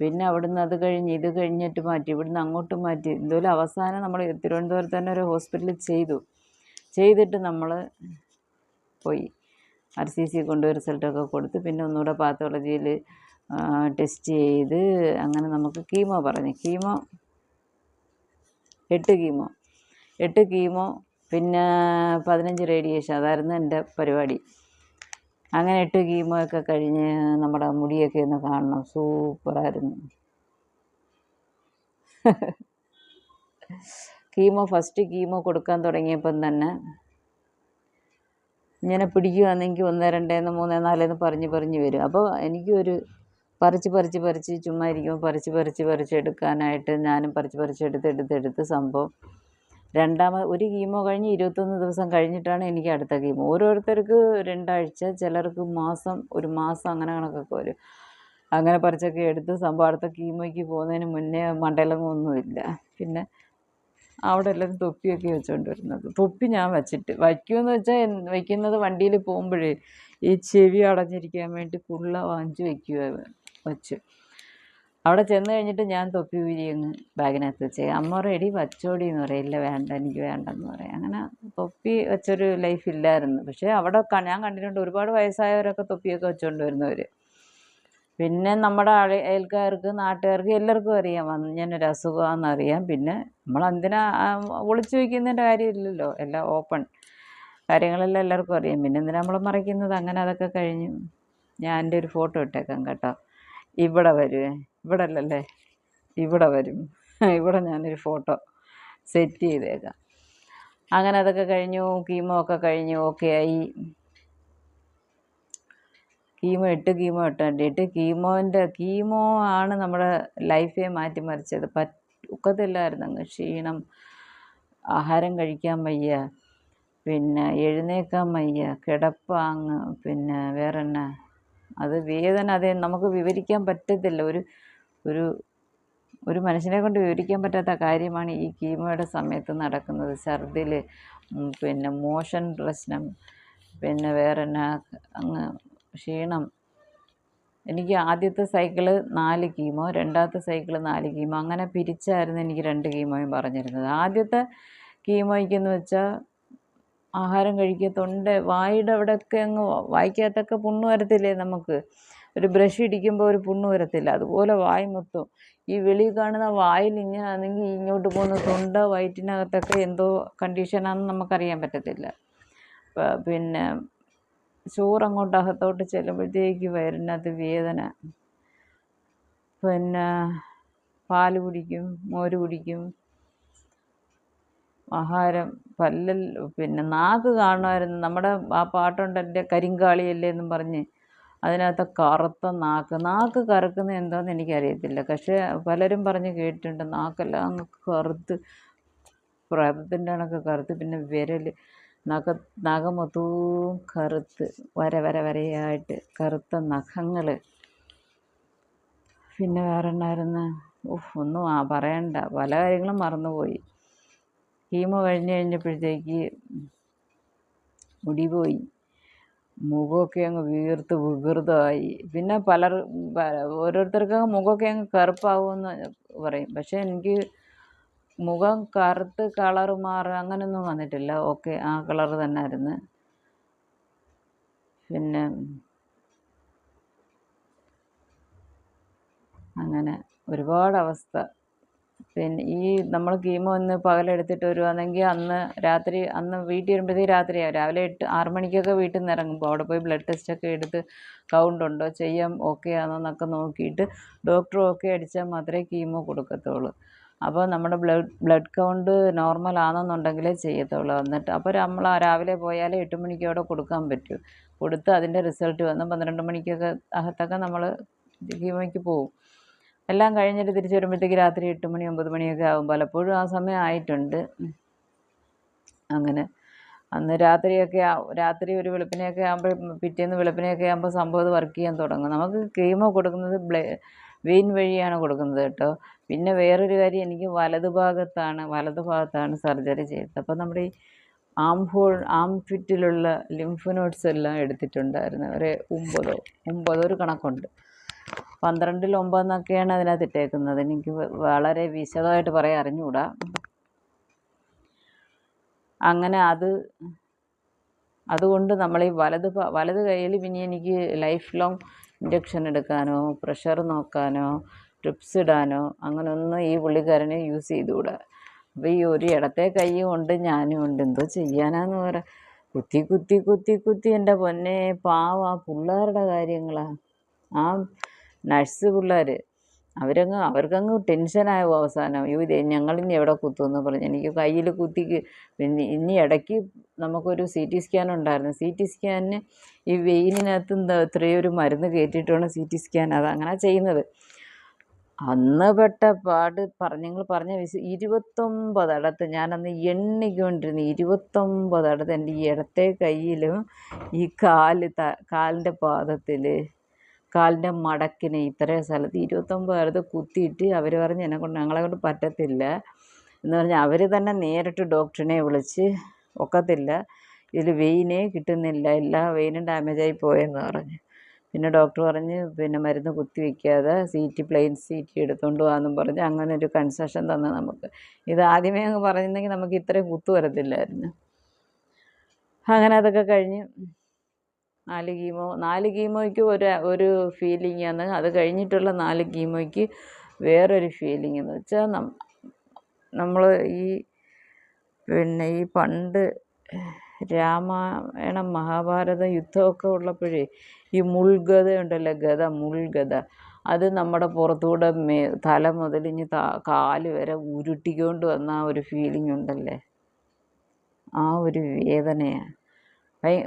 പിന്നെ അവിടുന്ന് അത് കഴിഞ്ഞ് ഇത് കഴിഞ്ഞിട്ട് മാറ്റി ഇവിടുന്ന് അങ്ങോട്ട് മാറ്റി. എന്തോലും അവസാനം നമ്മൾ തിരുവനന്തപുരത്ത് തന്നെ ഒരു ഹോസ്പിറ്റലിൽ ചെയ്തു. ചെയ്തിട്ട് നമ്മൾ പോയി. ആർ സി സി കൊണ്ട് റിസൾട്ടൊക്കെ കൊടുത്ത് പിന്നെ ഒന്നുകൂടെ പാത്തോളജിയിൽ ടെസ്റ്റ് ചെയ്ത് അങ്ങനെ നമുക്ക് കീമോ പറഞ്ഞു. കീമോ എട്ട് കീമോ. എട്ട് കീമോ പിന്നെ പതിനഞ്ച് റേഡിയേഷൻ. അതായിരുന്നു എന്റെ പരിപാടി. അങ്ങനെ ഇട്ട് കീമോ ഒക്കെ കഴിഞ്ഞ് നമ്മുടെ മുടിയൊക്കെ ഒന്ന് കാണണം. സൂപ്പറായിരുന്നു. കീമോ ഫസ്റ്റ് കീമോ കൊടുക്കാൻ തുടങ്ങിയപ്പം തന്നെ ഇങ്ങനെ പിടിക്കുകയാണെങ്കിൽ ഒന്ന് രണ്ടേന്ന് മൂന്നേ നാലേന്ന് പറഞ്ഞ് പറഞ്ഞ് വരും. അപ്പോൾ എനിക്കൊരു പറിച്ച് പറിച്ച് പറിച്ച് ചുമ്മാ ഇരിക്കുമ്പോൾ പറിച്ച് പറിച്ച് പറിച്ച് എടുക്കാനായിട്ട് ഞാനും പറിച്ച് പറിച്ച് എടുത്ത് എടുത്ത് എടുത്ത് സംഭവം രണ്ടാമത് ഒരു കീമോ കഴിഞ്ഞ് ഇരുപത്തൊന്ന് ദിവസം കഴിഞ്ഞിട്ടാണ് എനിക്ക് അടുത്ത കീമോ. ഓരോരുത്തർക്ക് രണ്ടാഴ്ച ചിലർക്ക് മാസം ഒരു മാസം അങ്ങനെ കണക്കൊക്കെ വരും. അങ്ങനെ പറിച്ചൊക്കെ എടുത്ത് സംഭവം അടുത്ത കീമോയ്ക്ക് പോകുന്നതിന് മുന്നേ മണ്ടയിലൊന്നും ഒന്നുമില്ല പിന്നെ അവിടെ എല്ലാവരും തൊപ്പിയൊക്കെ വെച്ചുകൊണ്ട് വരുന്നത് തൊപ്പി ഞാൻ വെച്ചിട്ട് വയ്ക്കുമെന്ന് വെച്ചാൽ വയ്ക്കുന്നത് വണ്ടിയിൽ പോകുമ്പോഴേ ഈ ചെവി അടഞ്ഞിരിക്കാൻ വേണ്ടി കുള്ള വാങ്ങിച്ച് വയ്ക്കുക വച്ച്. അവിടെ ചെന്ന് കഴിഞ്ഞിട്ട് ഞാൻ തൊപ്പി ഊരി അങ്ങ് ബാഗിനകത്ത് വെച്ച് അമ്മ റെഡി വച്ചോടി എന്ന് പറയും ഇല്ല വേണ്ട എനിക്ക് വേണ്ടെന്ന് പറയും. അങ്ങനെ തൊപ്പി വെച്ചൊരു ലൈഫ് ഇല്ലായിരുന്നു. പക്ഷേ അവിടെ ഞാൻ കണ്ടിട്ടുണ്ട് ഒരുപാട് വയസ്സായവരൊക്കെ തൊപ്പിയൊക്കെ വെച്ചുകൊണ്ട് വരുന്നവർ പിന്നെ നമ്മുടെ അയ- അയൽക്കാർക്ക് നാട്ടുകാർക്ക് എല്ലാവർക്കും അറിയാം ഇങ്ങനൊരു അസുഖമാണെന്ന് അറിയാം. പിന്നെ നമ്മൾ എന്തിനാ ഒളിച്ചു വയ്ക്കുന്നതിന്റെ കാര്യമില്ലല്ലോ എല്ലാം ഓപ്പൺ കാര്യങ്ങളെല്ലാം എല്ലാവർക്കും അറിയാം. പിന്നെ എന്തിനാ നമ്മൾ മറയ്ക്കുന്നത്? അങ്ങനെ അതൊക്കെ കഴിഞ്ഞു ഞാൻ എന്റെ ഒരു ഫോട്ടോ ഇട്ടേക്കാം കേട്ടോ. ഇവിടെ വരുവേ ഇവിടെ അല്ലല്ലേ ഇവിടെ വരും. ഇവിടെ ഞാനൊരു ഫോട്ടോ സെറ്റ് ചെയ്തേക്കാം. അങ്ങനെ അതൊക്കെ കഴിഞ്ഞു. കീമോ ഒക്കെ കഴിഞ്ഞു. ഓക്കെ ആയി. കീമോ ഇട്ട് കീമോ ഇട്ട് വേണ്ടിയിട്ട് കീമോന്റെ കീമോ ആണ് നമ്മുടെ ലൈഫെ മാറ്റിമറിച്ചത്. പറ്റ അങ്ങ്. ക്ഷീണം ആഹാരം കഴിക്കാൻ വയ്യ. പിന്നെ എഴുന്നേക്കാൻ വയ്യ. കിടപ്പാങ്ങ് പിന്നെ വേറെ എന്നാ അത് വേദന. അത് നമുക്ക് വിവരിക്കാൻ പറ്റത്തില്ല. ഒരു ഒരു ഒരു മനുഷ്യനെ കൊണ്ട് വിവരിക്കാൻ പറ്റാത്ത കാര്യമാണ് ഈ കീമോയുടെ സമയത്ത് നടക്കുന്നത്. ഛർദിൽ പിന്നെ മോഷൻ പ്രശ്നം പിന്നെ വേറെ അങ്ങ് ക്ഷീണം. എനിക്ക് ആദ്യത്തെ സൈക്കിൾ നാല് കീമോ രണ്ടാമത്തെ സൈക്കിൾ നാല് കീമോ അങ്ങനെ പിരിച്ചായിരുന്നു എനിക്ക് രണ്ട് കീമോയും പറഞ്ഞിരുന്നത്. ആദ്യത്തെ കീമോയ്ക്കെന്ന് വെച്ചാൽ ആഹാരം കഴിക്കുക തൊണ്ട വായുടെ അവിടെയൊക്കെ അങ്ങ് വായിക്കകത്തൊക്കെ പുണ്ണ് വരത്തില്ലേ നമുക്ക്? ഒരു ബ്രഷ് ഇടിക്കുമ്പോൾ ഒരു പുണ്ണ് വരത്തില്ല. അതുപോലെ വായ് മൊത്തം. ഈ വെളിയിൽ കാണുന്ന വായിൽ ഇങ്ങനെ ആണെങ്കിൽ ഇങ്ങോട്ട് പോകുന്ന തൊണ്ട വയറ്റിനകത്തൊക്കെ എന്തോ കണ്ടീഷനാണെന്ന് നമുക്കറിയാൻ പറ്റത്തില്ല. പിന്നെ ചോറ് അങ്ങോട്ട് അകത്തോട്ട് ചെല്ലുമ്പോഴത്തേക്ക് വയറിനകത്ത് വേദന. പിന്നെ പാൽ കുടിക്കും മോര് കുടിക്കും ആഹാരം പല്ലൽ പിന്നെ നാക്ക് കാണുമായിരുന്നു. നമ്മുടെ ആ പാട്ടുണ്ടല്ലേ കരിങ്കാളിയല്ലേ എന്നും പറഞ്ഞ് അതിനകത്ത് കറുത്ത നാക്ക്. നാക്ക് കറുക്കുന്നത് എന്താണെന്ന് എനിക്കറിയത്തില്ല. പക്ഷേ പലരും പറഞ്ഞ് കേട്ടിട്ടുണ്ട് നാക്കെല്ലാം അങ്ങ് കറുത്ത്. പ്രേതത്തിന്റെ കണക്ക് കറുത്ത് പിന്നെ വിരൽ നഖ നഖം മൊത്തവും കറുത്ത്. വര വര വരയായിട്ട് കറുത്ത നഖങ്ങൾ പിന്നെ വേറെ ഉണ്ടായിരുന്ന ഒന്നും ആ പറയണ്ട. പല കാര്യങ്ങളും മറന്നുപോയി. കീമോ കഴിഞ്ഞ് കഴിഞ്ഞപ്പോഴത്തേക്ക് മുടി പോയി. മുഖമൊക്കെ അങ്ങ് വീർത്ത് വികൃതമായി. പിന്നെ പലർ ഓരോരുത്തർക്ക് മുഖമൊക്കെ അങ്ങ് കറുപ്പാവുമെന്ന് പറയും. പക്ഷേ എനിക്ക് മുഖം കറുത്ത് കളർ മാറുക അങ്ങനെയൊന്നും വന്നിട്ടില്ല. ഓക്കെ ആ കളർ തന്നെ ആയിരുന്നു പിന്നെ അങ്ങനെ ഒരുപാട് അവസ്ഥ. പിന്നെ ഈ നമ്മൾ കീമോ ഒന്ന് പകലെടുത്തിട്ട് വരുവാണെങ്കിൽ അന്ന് രാത്രി അന്ന് വീട്ടിൽ വരുമ്പോഴത്തേക്ക് രാത്രിയാവും രാവിലെ എട്ട് ആറ് മണിക്കൊക്കെ വീട്ടിൽ നിന്ന് ഇറങ്ങുമ്പോൾ അവിടെ പോയി ബ്ലഡ് ടെസ്റ്റൊക്കെ എടുത്ത് കൗണ്ട് ഉണ്ടോ ചെയ്യാം ഓക്കെ ആണോ എന്നൊക്കെ നോക്കിയിട്ട് ഡോക്ടർ ഓക്കെ അടിച്ചാൽ മാത്രമേ കീമോ കൊടുക്കത്തുള്ളൂ. അപ്പോൾ നമ്മുടെ ബ്ലഡ് ബ്ലഡ് കൗണ്ട് നോർമൽ ആണെന്നുണ്ടെങ്കിലേ ചെയ്യത്തുള്ളൂ എന്നിട്ട്. അപ്പോൾ നമ്മൾ രാവിലെ പോയാലേ എട്ട് മണിക്ക് അവിടെ കൊടുക്കാൻ പറ്റൂ. കൊടുത്ത് അതിന്റെ റിസൾട്ട് വന്ന് പന്ത്രണ്ട് മണിക്കൊക്കെ അകത്തൊക്കെ നമ്മൾ കീമോയ്ക്ക് പോകും എല്ലാം കഴിഞ്ഞിട്ട് തിരിച്ചു വരുമ്പോഴത്തേക്ക് രാത്രി എട്ട് മണി ഒമ്പത് മണിയൊക്കെ ആകും പലപ്പോഴും ആ സമയം ആയിട്ടുണ്ട്. അങ്ങനെ. അന്ന് രാത്രിയൊക്കെ രാത്രി ഒരു വെളുപ്പിനെയൊക്കെ ആകുമ്പോൾ പിറ്റേന്ന് വെളുപ്പിനെയൊക്കെ ആകുമ്പോൾ സംഭവം വർക്ക് ചെയ്യാൻ തുടങ്ങും. നമുക്ക് ക്രീമോ കൊടുക്കുന്നത് ബ്ലേ വെയിൻ വഴിയാണ് കൊടുക്കുന്നത് കേട്ടോ. പിന്നെ വേറൊരു കാര്യം എനിക്ക് വലതു ഭാഗത്താണ് വലതു ഭാഗത്താണ് സർജറി ചെയ്തത്. അപ്പോൾ നമ്മുടെ ഈ ആം ഹോൾ ആം ഫിറ്റിലുള്ള ലിംഫ് നോട്ട്സ് എല്ലാം എടുത്തിട്ടുണ്ടായിരുന്നു. ഒരു ഒമ്പതോ ഒമ്പതോ ഒരു കണക്കുണ്ട്. പന്ത്രണ്ടിൽ ഒമ്പതെന്നൊക്കെയാണ് അതിനകത്ത് ഇട്ടേക്കുന്നത് എനിക്ക് വളരെ വിശദമായിട്ട് പറയാൻ അറിഞ്ഞുകൂടാ. അങ്ങനെ അത് അതുകൊണ്ട് നമ്മൾ ഈ വലത് വലത് കയ്യിൽ പിന്നെ എനിക്ക് ലൈഫ് ലോങ് ഇഞ്ചക്ഷൻ എടുക്കാനോ പ്രഷർ നോക്കാനോ ട്രിപ്സ് ഇടാനോ അങ്ങനെയൊന്നും ഈ പുള്ളിക്കാരനെ യൂസ് ചെയ്തുകൂടാ. അപ്പോൾ ഈ ഒരു ഇടത്തെ കൈ കൊണ്ട് ഞാനും ഉണ്ട്. എന്തോ ചെയ്യാനാന്ന് പറ. കുത്തി കുത്തി കുത്തി കുത്തി എന്റെ പൊന്നെ. പാവ പിള്ളേരുടെ കാര്യങ്ങളാണ് ആ നഴ്സ് പിള്ളേർ അവരങ്ങ് അവർക്കങ്ങ് ടെൻഷനാവും അവസാനം. അയ്യോ ഇത് ഞങ്ങളിനി എവിടെ കുത്തുമെന്ന് പറഞ്ഞ്. എനിക്ക് കയ്യിൽ കുത്തി പിന്നെ ഇനി ഇടയ്ക്ക് നമുക്കൊരു സി ടി സ്കാൻ ഉണ്ടായിരുന്നു. സി ടി സ്കാനിന് ഈ വെയിലിനകത്ത് എന്താ ഇത്രയും ഒരു മരുന്ന് കയറ്റിയിട്ടാണ് സി ടി സ്കാൻ അത് അങ്ങനെ ചെയ്യുന്നത്. അന്ന് പെട്ട പാട് പറഞ്ഞങ്ങൾ പറഞ്ഞ വിശ ഇരുപത്തൊമ്പതടത്ത് ഞാനന്ന് എണ്ണിക്കൊണ്ടിരുന്നു ഇരുപത്തൊമ്പതടത്ത് എന്റെ ഈ ഇടത്തെ കയ്യിലും ഈ കാൽ ത കാലിന്റെ പാദത്തിൽ കാലിന്റെ മടക്കിന് ഇത്രയും സ്ഥലത്ത് ഇരുപത്തൊമ്പതടത്ത് കുത്തിയിട്ട് അവർ പറഞ്ഞ് എന്നെ കൊണ്ട് ഞങ്ങളെ കൊണ്ട് പറ്റത്തില്ല എന്ന് പറഞ്ഞാൽ അവർ തന്നെ നേരിട്ട് ഡോക്ടറിനെ വിളിച്ച് ഒക്കത്തില്ല ഇതിൽ വെയിനേ കിട്ടുന്നില്ല എല്ലാ വെയിനും ഡാമേജായി പോയെന്ന് പറഞ്ഞു. പിന്നെ ഡോക്ടർ പറഞ്ഞ് പിന്നെ മരുന്ന് കുത്തി വയ്ക്കാതെ C T plain C T എടുത്തുകൊണ്ട് പോകാമെന്നും പറഞ്ഞ് അങ്ങനെ ഒരു കൺസെഷൻ തന്നു നമുക്ക്. ഇത് ആദ്യമേ അങ്ങ് പറഞ്ഞിരുന്നെങ്കിൽ നമുക്ക് ഇത്രയും കുത്തു വരത്തില്ലായിരുന്നു. അങ്ങനെ അതൊക്കെ കഴിഞ്ഞ് നാല് കീമോ നാല് കീമോയ്ക്ക് ഒരു ഒരു ഫീലിംഗാണ്. അത് കഴിഞ്ഞിട്ടുള്ള നാല് കീമോയ്ക്ക് വേറൊരു ഫീലിംഗ് എന്ന് വെച്ചാൽ നമ്മൾ ഈ പിന്നെ ഈ പണ്ട് രാമായണം മഹാഭാരതം യുദ്ധമൊക്കെ ഉള്ളപ്പോഴേ ഈ മുൾഗത ഉണ്ടല്ലോ ഗത മുൾഗത. അത് നമ്മുടെ പുറത്തൂടെ മേ തല മുതലിഞ്ഞ് താ കാൽ വരെ ഉരുട്ടിക്കൊണ്ട് വന്ന ആ ഒരു ഫീലിംഗ് ഉണ്ടല്ലേ? ആ ഒരു വേദനയാണ്.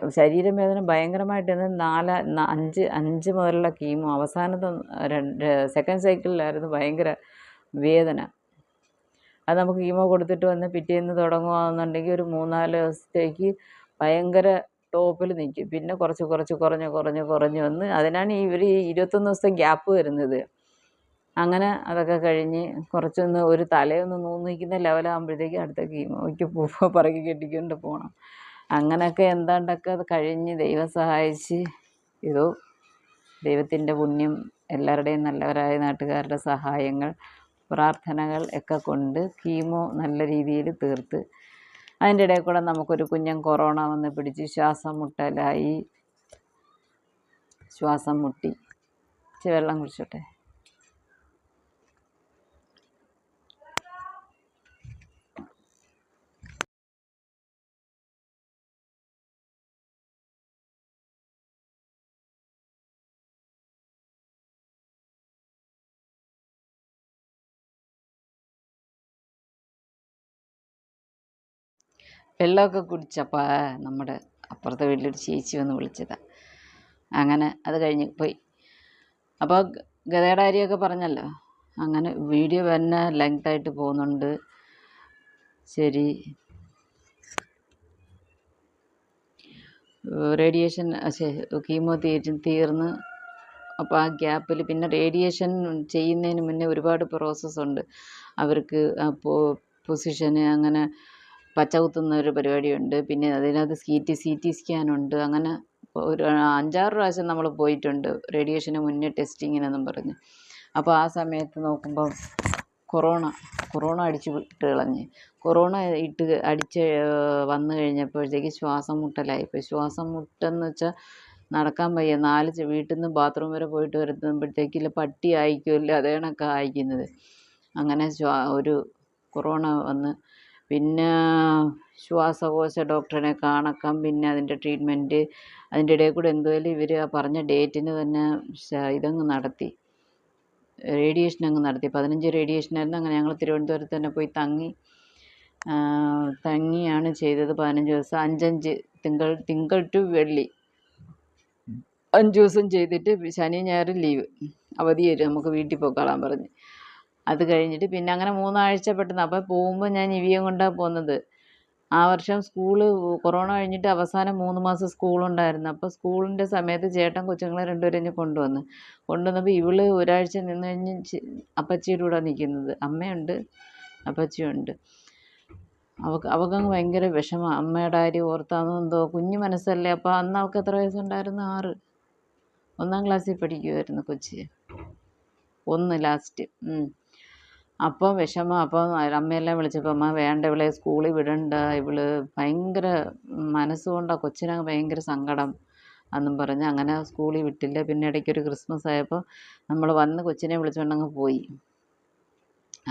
ശരീരവേദന ഭയങ്കരമായിട്ട് നാല് ന- അഞ്ച് അഞ്ച് മുതലുള്ള കീമോ. അവസാനത്തെ രണ്ട് സെക്കൻഡ് സൈക്കിളിലായിരുന്നു ഭയങ്കര വേദന. അത് നമുക്ക് കീമോ കൊടുത്തിട്ട് വന്ന് പിറ്റേന്ന് തുടങ്ങുകയാണെന്നുണ്ടെങ്കിൽ ഒരു മൂന്നാൽ ദിവസത്തേക്ക് ഭയങ്കര ടോപ്പിൽ നിൽക്കും. പിന്നെ കുറച്ച് കുറച്ച് കുറഞ്ഞ് കുറഞ്ഞ് കുറഞ്ഞ് വന്ന് അതിനാണ് ഇവർ ഈ ഇരുപത്തൊന്ന് ദിവസത്തെ ഗ്യാപ്പ് വരുന്നത്. അങ്ങനെ അതൊക്കെ കഴിഞ്ഞ് കുറച്ചൊന്ന് ഒരു തലയൊന്ന് നൂന്നിക്കുന്ന ലെവലാകുമ്പോഴത്തേക്ക് അടുത്ത കീമോയ്ക്ക് പൂ പറക്കി കെട്ടിക്കൊണ്ട് പോകണം അങ്ങനെയൊക്കെ എന്താണ്ടൊക്കെ അത് കഴിഞ്ഞ് ദൈവം സഹായിച്ച് ഇതോ ദൈവത്തിന്റെ പുണ്യം എല്ലാവരുടെയും നല്ലവരായ നാട്ടുകാരുടെ സഹായങ്ങൾ പ്രാർത്ഥനകൾ ഒക്കെ കൊണ്ട് കീമോ നല്ല രീതിയിൽ തീർത്ത്. അതിന്റെ ഇടയിൽ കൂടെ നമുക്കൊരു കുഞ്ഞൻ കൊറോണ വന്ന് പിടിച്ച് ശ്വാസം മുട്ടലായി. ശ്വാസം മുട്ടി. വെള്ളം കുടിച്ചോട്ടെ. വെള്ളമൊക്കെ കുടിച്ചപ്പോൾ നമ്മുടെ അപ്പുറത്തെ വീട്ടിലൊരു ചേച്ചി വന്ന് വിളിച്ചതാണ് അങ്ങനെ അത് കഴിഞ്ഞ് പോയി. അപ്പോൾ ഗതയുടെ കാര്യമൊക്കെ പറഞ്ഞല്ലോ അങ്ങനെ വീഡിയോ തന്നെ ലെങ്തായിട്ട് പോകുന്നുണ്ട്. ശരി. റേഡിയേഷൻ കീമോ തീര് തീർന്ന് അപ്പോൾ ആ ഗ്യാപ്പിൽ പിന്നെ റേഡിയേഷൻ ചെയ്യുന്നതിന് മുന്നേ ഒരുപാട് പ്രോസസ്സുണ്ട് അവർക്ക് പൊസിഷന് അങ്ങനെ പച്ച കുത്തുന്ന ഒരു പരിപാടിയുണ്ട്. പിന്നെ അതിനകത്ത് സി ടി സി ടി സ്കാനുണ്ട്. അങ്ങനെ ഒരു അഞ്ചാറ് പ്രാവശ്യം നമ്മൾ പോയിട്ടുണ്ട്. റേഡിയേഷന് മുന്നേ ടെസ്റ്റിങ്ങിനെന്നും പറഞ്ഞ്. അപ്പോൾ ആ സമയത്ത് നോക്കുമ്പം കൊറോണ കൊറോണ അടിച്ച് വിട്ട് കളഞ്ഞ്. കൊറോണ ഇട്ട് അടിച്ച് വന്നു കഴിഞ്ഞപ്പോഴത്തേക്ക് ശ്വാസം മുട്ടലായിപ്പോയി ശ്വാസം മുട്ടെന്ന് വെച്ചാൽ നടക്കാൻ വയ്യ. നാല് വീട്ടിൽ നിന്ന് ബാത്റൂം വരെ പോയിട്ട് വരുമ്പോഴത്തേക്കില്ല പട്ടി ആയിക്കുമല്ലോ. അതേ കണക്കാണ് ആയിക്കുന്നത്. അങ്ങനെ ഒരു കൊറോണ വന്ന് പിന്നെ ശ്വാസകോശ ഡോക്ടറിനെ കാണിക്കാം. പിന്നെ അതിന്റെ ട്രീറ്റ്മെന്റ് അതിന്റെ ഇടയിൽ കൂടെ എന്തുമായാലും ഇവർ ആ പറഞ്ഞ ഡേറ്റിന് തന്നെ ഇതങ്ങ് നടത്തി. റേഡിയേഷൻ അങ്ങ് നടത്തി. പതിനഞ്ച് റേഡിയേഷനായിരുന്നു അങ്ങനെ ഞങ്ങൾ തിരുവനന്തപുരത്ത് തന്നെ പോയി തങ്ങി. തങ്ങിയാണ് ചെയ്തത് പതിനഞ്ച് ദിവസം. അഞ്ചഞ്ച് തിങ്കൾ തിങ്കൾ ടു വെള്ളി. അഞ്ച് ദിവസം ചെയ്തിട്ട് ശനി ഞായർ ലീവ്. അവധി തരും നമുക്ക് വീട്ടിൽ പോയിക്കോളാൻ പറഞ്ഞ്. അത് കഴിഞ്ഞിട്ട് പിന്നെ അങ്ങനെ മൂന്നാഴ്ച പെട്ടെന്ന്. അപ്പോൾ പോകുമ്പോൾ ഞാൻ ഇവിയം കൊണ്ടാണ് പോകുന്നത് ആ വർഷം സ്കൂൾ കൊറോണ കഴിഞ്ഞിട്ട് അവസാനം മൂന്ന് മാസം സ്കൂളുണ്ടായിരുന്നു. അപ്പോൾ സ്കൂളിന്റെ സമയത്ത് ചേട്ടൻ കൊച്ചുങ്ങളെ രണ്ടുപേരും ഇങ്ങ് കൊണ്ടുവന്ന്. കൊണ്ടുവന്നപ്പോൾ ഇവൾ ഒരാഴ്ച നിന്ന് കഴിഞ്ഞ് അപ്പച്ചിയുടെ കൂടെ നിൽക്കുന്നത് അമ്മയുണ്ട് അപ്പച്ചിയുണ്ട് അവക്ക് അവക്കങ്ങ് ഭയങ്കര വിഷമം. അമ്മയുടെ കാര്യം ഓർത്താന്നോ എന്തോ. കുഞ്ഞു മനസ്സല്ലേ? അപ്പോൾ അന്ന് അവൾക്ക് എത്ര വയസ്സുണ്ടായിരുന്നു? ആറ്. ഒന്നാം ക്ലാസ്സിൽ പഠിക്കുമായിരുന്നു കൊച്ചി. ഒന്ന് ലാസ്റ്റ്. അപ്പോൾ വിഷമം. അപ്പോൾ അമ്മയെല്ലാം വിളിച്ചപ്പോൾ അമ്മ വേണ്ട ഇവളെ സ്കൂളിൽ വിടണ്ട. ഇവൾ ഭയങ്കര മനസ്സുകൊണ്ടാണ് കൊച്ചിനങ്ങ് ഭയങ്കര സങ്കടം എന്നും പറഞ്ഞ് അങ്ങനെ സ്കൂളിൽ വിട്ടില്ല. പിന്നെ ഇടയ്ക്കൊരു ക്രിസ്മസ് ആയപ്പോൾ നമ്മൾ വന്ന് കൊച്ചിനെ വിളിച്ചുകൊണ്ടങ്ങ് പോയി.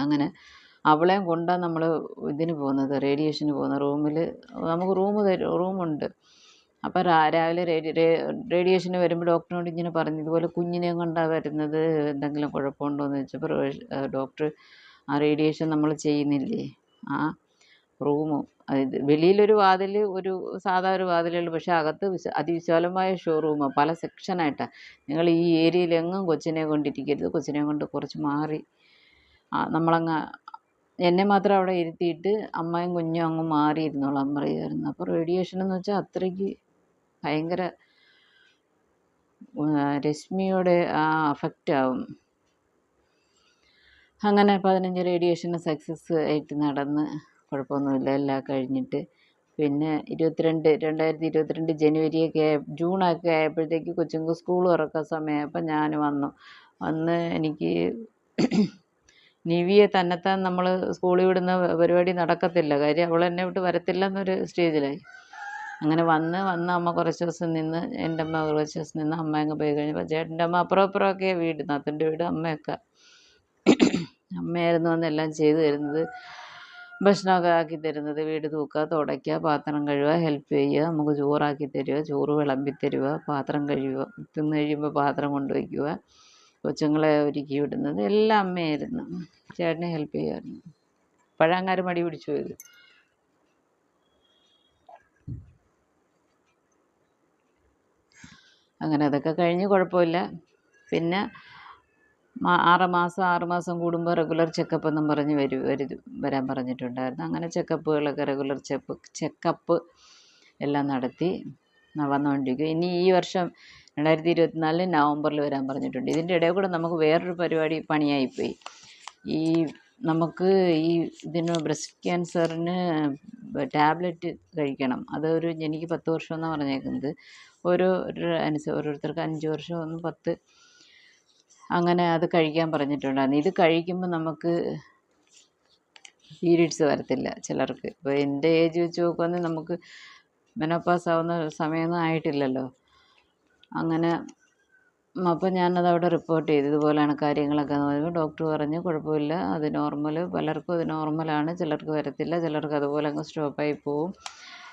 അങ്ങനെ അവളെയും കൊണ്ടാണ് നമ്മൾ ഇതിന് പോകുന്നത് റേഡിയേഷന് പോകുന്നത്. റൂമിൽ നമുക്ക് റൂം തരും റൂമുണ്ട്. അപ്പോൾ രാവിലെ റേഡി റേ- റേഡിയേഷന് വരുമ്പോൾ ഡോക്ടറിനോട് ഇങ്ങനെ പറഞ്ഞു ഇതുപോലെ കുഞ്ഞിനെയും കൊണ്ടാണ് വരുന്നത് എന്തെങ്കിലും കുഴപ്പമുണ്ടോ എന്ന് ചോദിച്ചപ്പോൾ ഡോക്ടർ ആ റേഡിയേഷൻ നമ്മൾ ചെയ്യുന്നില്ലേ? ആ അതായത് വെളിയിലൊരു വാതിൽ ഒരു സാധാ ഒരു വാതിലേ ഉള്ളൂ പക്ഷേ അകത്ത് വിശ അതിവിശാലമായ ഷോറൂമാണ് പല സെക്ഷനായിട്ടാണ് നിങ്ങൾ ഈ ഏരിയയിലെങ്ങും കൊച്ചിനെ കൊണ്ടിരിക്കരുത് കൊച്ചിനെ കൊണ്ട് കുറച്ച് മാറി നമ്മളങ്ങ് എന്നെ മാത്രം അവിടെ ഇരുത്തിയിട്ട് അമ്മയും കുഞ്ഞും അങ്ങ് മാറിയിരുന്നോളാം പറയുമായിരുന്നു അപ്പോൾ റേഡിയേഷൻ എന്ന് വെച്ചാൽ അത്രയ്ക്ക് ഭയങ്കര രശ്മിയുടെ ആ അഫക്റ്റ് ആവും. അങ്ങനെ പതിനഞ്ച് റേഡിയേഷൻ സക്സസ് ആയിട്ട് നടന്ന് കുഴപ്പമൊന്നുമില്ല എല്ലാം കഴിഞ്ഞിട്ട്. പിന്നെ ഇരുപത്തിരണ്ട് രണ്ടായിരത്തി ഇരുപത്തിരണ്ട് ജനുവരിയൊക്കെ ജൂണൊക്കെ ആയപ്പോഴത്തേക്ക് കൊച്ചുങ്ങൾക്ക് സ്കൂൾ തുറക്കാൻ സമയമായപ്പോൾ ഞാൻ വന്നു. വന്ന് എനിക്ക് നിവിയെ തന്നെത്താൻ നമ്മൾ സ്കൂളിൽ വിടുന്ന പരിപാടി നടക്കത്തില്ല. കാര്യം അവൾ എന്നെ വിട്ട് വരത്തില്ല എന്നൊരു സ്റ്റേജിലായി അങ്ങനെ വന്ന് വന്ന് അമ്മ കുറച്ച് ദിവസം നിന്ന് എന്റെ അമ്മ കുറച്ച് ദിവസം നിന്ന് അമ്മ അങ്ങ് പോയി കഴിഞ്ഞപ്പോൾ ചേട്ടന്റെ അമ്മ അപ്പുറം അപ്പുറമൊക്കെ വീട് നാത്തന്റെ വീട് അമ്മയൊക്കെ. അമ്മയായിരുന്നു വന്ന് എല്ലാം ചെയ്തു തരുന്നത്. ഭക്ഷണമൊക്കെ ആക്കി തരുന്നത് വീട് തൂക്കുക തുടയ്ക്കുക പാത്രം കഴുകുക ഹെൽപ്പ് ചെയ്യുക നമുക്ക് ചോറാക്കി തരിക ചോറ് വിളമ്പി തരിക പാത്രം കഴുകുക തിന്ന് കഴിയുമ്പോൾ പാത്രം കൊണ്ടുവയ്ക്കുക കൊച്ചുങ്ങളെ ഒരുക്കി വിടുന്നത്. എല്ലാം അമ്മയായിരുന്നു. ചേട്ടനെ ഹെൽപ്പ് ചെയ്യുമായിരുന്നു പഴങ്ങാര് മടി പിടിച്ചു പോയത്? അങ്ങനെ അതൊക്കെ കഴിഞ്ഞ് കുഴപ്പമില്ല. പിന്നെ ആറ് മാസം ആറ് മാസം കൂടുമ്പോൾ റെഗുലർ ചെക്കപ്പ് എന്നും പറഞ്ഞ് വരും വരും വരാൻ പറഞ്ഞിട്ടുണ്ടായിരുന്നു. അങ്ങനെ ചെക്കപ്പുകളൊക്കെ റെഗുലർ ചെപ്പ് ചെക്കപ്പ് എല്ലാം നടത്തി വന്നുകൊണ്ടിരിക്കും ഇനി ഈ വർഷം രണ്ടായിരത്തി ഇരുപത്തിനാലിന് നവംബറിൽ വരാൻ പറഞ്ഞിട്ടുണ്ട്. ഇതിന്റെ ഇടയിൽ കൂടെ നമുക്ക് വേറൊരു പരിപാടി പണിയായിപ്പോയി. ഈ നമുക്ക് ഈ ഇതിന് ബ്രസ്റ്റ് ക്യാൻസറിന് ടാബ്ലറ്റ് കഴിക്കണം. അതൊരു എനിക്ക് പത്ത് വർഷമെന്നാണ് പറഞ്ഞേക്കുന്നത്. ഓരോ അനുസരിച്ച് ഓരോരുത്തർക്ക് അഞ്ച് വർഷം ഒന്ന് പത്ത്. അങ്ങനെ അത് കഴിക്കാൻ പറഞ്ഞിട്ടുണ്ടായിരുന്നു. ഇത് കഴിക്കുമ്പോൾ നമുക്ക് പീരീഡ്സ് വരത്തില്ല ചിലർക്ക്. ഇപ്പോൾ എന്റെ ഏജ് വെച്ച് നോക്കുവാണെങ്കിൽ നമുക്ക് മെനോപ്പാസ് ആവുന്ന സമയമൊന്നും ആയിട്ടില്ലല്ലോ. അങ്ങനെ അപ്പോൾ ഞാനത് അവിടെ റിപ്പോർട്ട് ചെയ്തു. ഇതുപോലെയാണ് കാര്യങ്ങളൊക്കെ എന്ന് പറയുമ്പോൾ ഡോക്ടർ പറഞ്ഞു കുഴപ്പമില്ല. അത് നോർമൽ പലർക്കും അത് നോർമലാണ്. ചിലർക്ക് വരത്തില്ല. ചിലർക്ക് അതുപോലെ അങ്ങ് സ്റ്റോപ്പായി പോവും.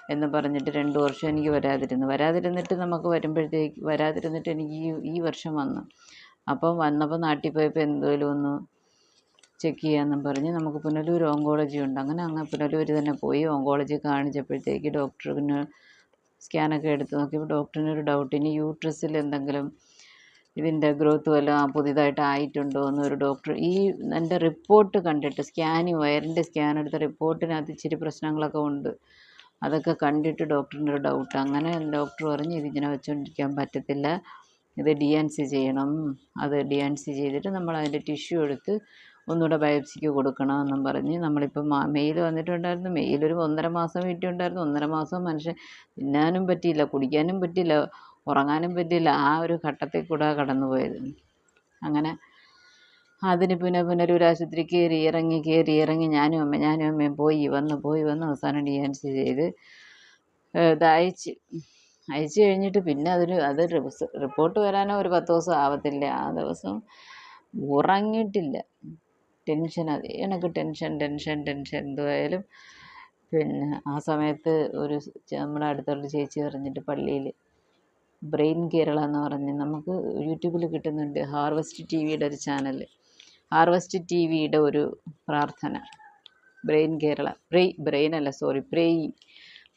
എന്ന് പറഞ്ഞിട്ട് രണ്ട് വർഷം എനിക്ക് വരാതിരുന്നു. വരാതിരുന്നിട്ട് നമുക്ക് വരുമ്പോഴത്തേക്ക് വരാതിരുന്നിട്ട് എനിക്ക് ഈ ഈ വർഷം വന്നു. അപ്പം വന്നപ്പോൾ നാട്ടിൽ പോയപ്പോൾ എന്തോലും ഒന്ന് ചെക്ക് ചെയ്യാമെന്നും പറഞ്ഞ് നമുക്ക് പുനലൂർ ഓങ്കോളജി ഉണ്ട്. അങ്ങനെ അങ്ങ് പുനലൂർ തന്നെ പോയി ഓങ്കോളജി കാണിച്ചപ്പോഴത്തേക്ക് ഡോക്ടറിന് സ്കാനൊക്കെ എടുത്ത് നോക്കിയപ്പോൾ ഡോക്ടറിന് ഒരു ഡൗട്ട് ഇനി യൂട്രസിൽ എന്തെങ്കിലും ഇതിന്റെ ഗ്രോത്ത് വല്ലതും പുതിയതായിട്ട് ആയിട്ടുണ്ടോ ഒരു ഡോക്ടർ ഈ എന്റെ റിപ്പോർട്ട് കണ്ടിട്ട് സ്കാനിങ് വയറിന്റെ സ്കാൻ എടുത്ത റിപ്പോർട്ടിനകത്ത് ഇച്ചിരി പ്രശ്നങ്ങളൊക്കെ ഉണ്ട്. അതൊക്കെ കണ്ടിട്ട് ഡോക്ടറിന്റെ ഒരു ഡൗട്ട് അങ്ങനെ ഡോക്ടർ പറഞ്ഞു ഇതിങ്ങനെ വെച്ചുകൊണ്ടിരിക്കാൻ പറ്റത്തില്ല. ഇത് ഡി എൻ സി ചെയ്യണം. അത് ഡി എൻ സി ചെയ്തിട്ട് നമ്മൾ അതിന്റെ ടിഷ്യൂ എടുത്ത് ഒന്നുകൂടെ ബയോപ്സിക്ക് കൊടുക്കണം എന്നും പറഞ്ഞ് നമ്മളിപ്പം മെയിൽ വന്നിട്ടുണ്ടായിരുന്നു. മെയിൽ ഒരു ഒന്നര മാസം വീട്ടിലുണ്ടായിരുന്നു. ഒന്നര മാസം മനുഷ്യൻ തിന്നാനും പറ്റിയില്ല കുടിക്കാനും പറ്റിയില്ല ഉറങ്ങാനും പറ്റിയില്ല. ആ ഒരു ഘട്ടത്തിൽ കൂടെ കടന്നു പോയത് അങ്ങനെ അതിന് പിന്നെ പുനരൂർ ആശുപത്രി കയറി ഇറങ്ങി കയറി ഇറങ്ങി ഞാനും അമ്മ ഞാനും അമ്മയും പോയി വന്ന് പോയി വന്ന്. അവസാനം ഡി എൻ സി ചെയ്ത് ഇത് അയച്ച്. അയച്ചു കഴിഞ്ഞിട്ട് പിന്നെ അതൊരു അത് റിപ്പോർട്ട് വരാനോ ഒരു പത്ത് ദിവസം ആവത്തില്ല. ആ ദിവസം ഉറങ്ങിയിട്ടില്ല. ടെൻഷൻ അതേ എനിക്ക് ടെൻഷൻ ടെൻഷൻ ടെൻഷൻ. എന്തുവായാലും പിന്നെ ആ സമയത്ത് ഒരു നമ്മുടെ അടുത്തുള്ള ചേച്ചി പറഞ്ഞിട്ട് പള്ളിയിൽ ബ്രെയിൻ കേരള എന്ന് പറഞ്ഞ് നമുക്ക് യൂട്യൂബിൽ കിട്ടുന്നുണ്ട് ഹാർവസ്റ്റ് ടി വിയുടെ ഒരു ചാനൽ ഹാർവസ്റ്റ് ടി വിയുടെ ഒരു പ്രാർത്ഥന. ബ്രെയിൻ കേരള ബ്രെയ് ബ്രെയിൻ അല്ല സോറി ബ്രെയിൻ